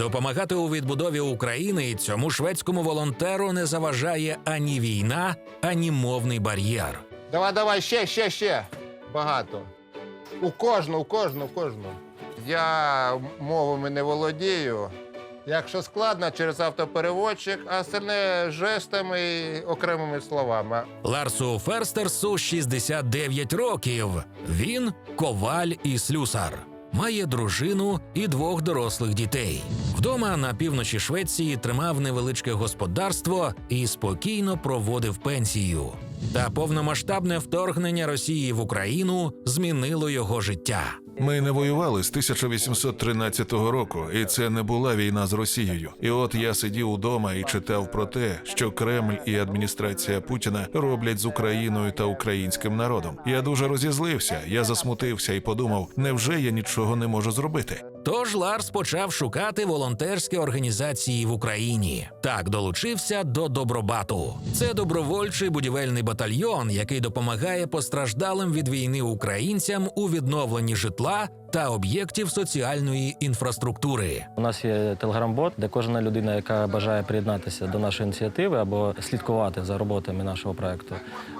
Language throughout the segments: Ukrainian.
Допомагати у відбудові України цьому шведському волонтеру не заважає ані війна, ані мовний бар'єр. Давай, давай, ще, ще, ще. Багато. У кожну, у кожну, у кожну. Я мовами не володію. Якщо складно, через автопереводчик, а остальне жестами і окремими словами. Ларсу Ферстерсу 69 років. Він коваль і слюсар. Має дружину і двох дорослих дітей. Вдома на півночі Швеції тримав невеличке господарство і спокійно проводив пенсію. Та повномасштабне вторгнення Росії в Україну змінило його життя. Ми не воювали з 1813 року, і це не була війна з Росією. І от я сидів удома і читав про те, що Кремль і адміністрація Путіна роблять з Україною та українським народом. Я дуже розізлився, я засмутився і подумав, невже я нічого не можу зробити? Тож Ларс почав шукати волонтерські організації в Україні. Так долучився до Добробату. Це добровольчий будівельний батальйон, який допомагає постраждалим від війни українцям у відновленні житла та об'єктів соціальної інфраструктури. У нас є телеграм-бот, де кожна людина, яка бажає приєднатися до нашої ініціативи або слідкувати за роботами нашого проекту,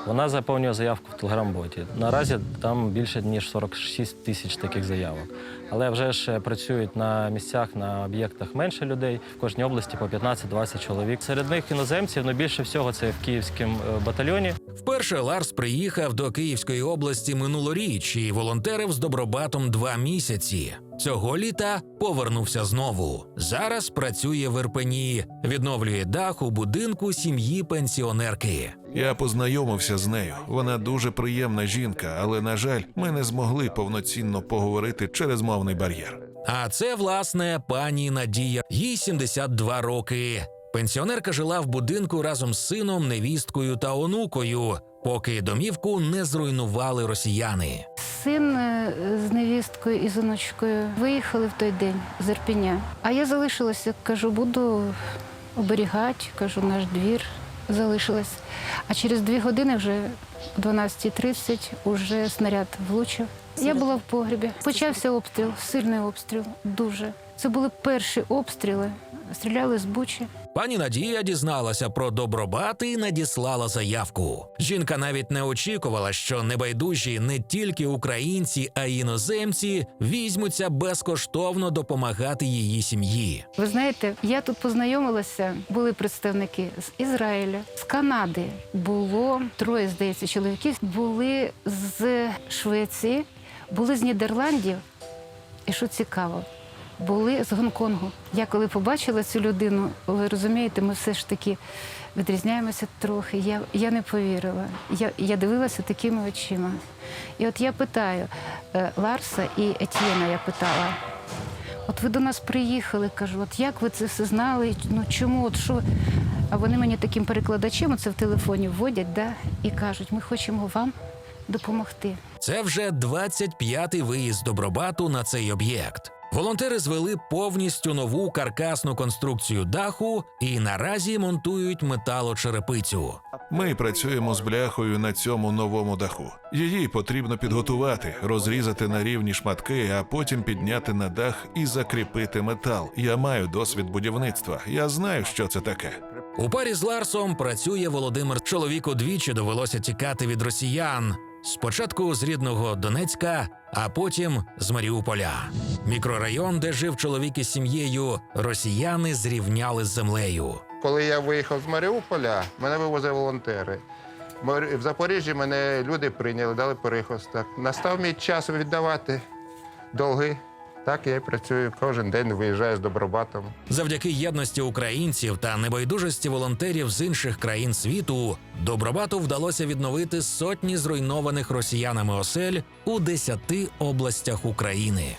вона заповнює заявку в телеграм-боті. Наразі там більше ніж 46 тисяч таких заявок. Але вже ж працюють на місцях, на об'єктах менше людей. В кожній області по 15-20 чоловік. Серед них іноземців, ну більше всього це в київському е, батальйоні. Вперше Ларс приїхав до Київської області минулоріч і волонтерив з Добробатом два місяці. Цього літа повернувся знову. Зараз працює в Ірпені, відновлює дах у будинку сім'ї пенсіонерки. Я познайомився з нею. Вона дуже приємна жінка, але на жаль, ми не змогли повноцінно поговорити через мовний бар'єр. А це, власне, пані Надія. Їй 72 роки. Пенсіонерка жила в будинку разом з сином, невісткою та онукою, поки домівку не зруйнували росіяни. Син е, з невісткою і з онучкою виїхали в той день з Ірпеня. А я залишилася, кажу, буду оберігати, кажу, наш двір залишилась. А через дві години вже о 12.30 уже снаряд влучив. Я була в погрібі. Почався обстріл, сильний обстріл, дуже. Це були перші обстріли. Стріляли з бучі. Пані Надія дізналася про добробат і надіслала заявку. Жінка навіть не очікувала, що небайдужі не тільки українці, а й іноземці візьмуться безкоштовно допомагати її сім'ї. Ви знаєте, я тут познайомилася, були представники з Ізраїля, з Канади. Було троє, здається, чоловіків, були з Швеції, були з Нідерландів. І що цікаво, були з Гонконгу. Я коли побачила цю людину, ви розумієте, ми все ж таки відрізняємося трохи. Я, я не повірила. Я, я дивилася такими очима. І от я питаю е, Ларса і Етьєна, я питала. От ви до нас приїхали, кажу, от як ви це все знали? Ну чому? От що? А вони мені таким перекладачем це в телефоні вводять, да, і кажуть, ми хочемо вам допомогти. Це вже 25-й виїзд добробату на цей об'єкт. Волонтери звели повністю нову каркасну конструкцію даху і наразі монтують металочерепицю. Ми працюємо з бляхою на цьому новому даху. Її потрібно підготувати, розрізати на рівні шматки, а потім підняти на дах і закріпити метал. Я маю досвід будівництва. Я знаю, що це таке. У парі з Ларсом працює Володимир. Чоловіку двічі довелося тікати від росіян. Спочатку з рідного Донецька, а потім з Маріуполя. Мікрорайон, де жив чоловік із сім'єю, росіяни зрівняли з землею. Коли я виїхав з Маріуполя, мене вивозили волонтери. В Запоріжжі мене люди прийняли, дали перехосток. Настав мій час віддавати долги. Так я і працюю кожен день виїжджаю з добробатом. Завдяки єдності українців та небайдужості волонтерів з інших країн світу Добробату вдалося відновити сотні зруйнованих росіянами осель у десяти областях України.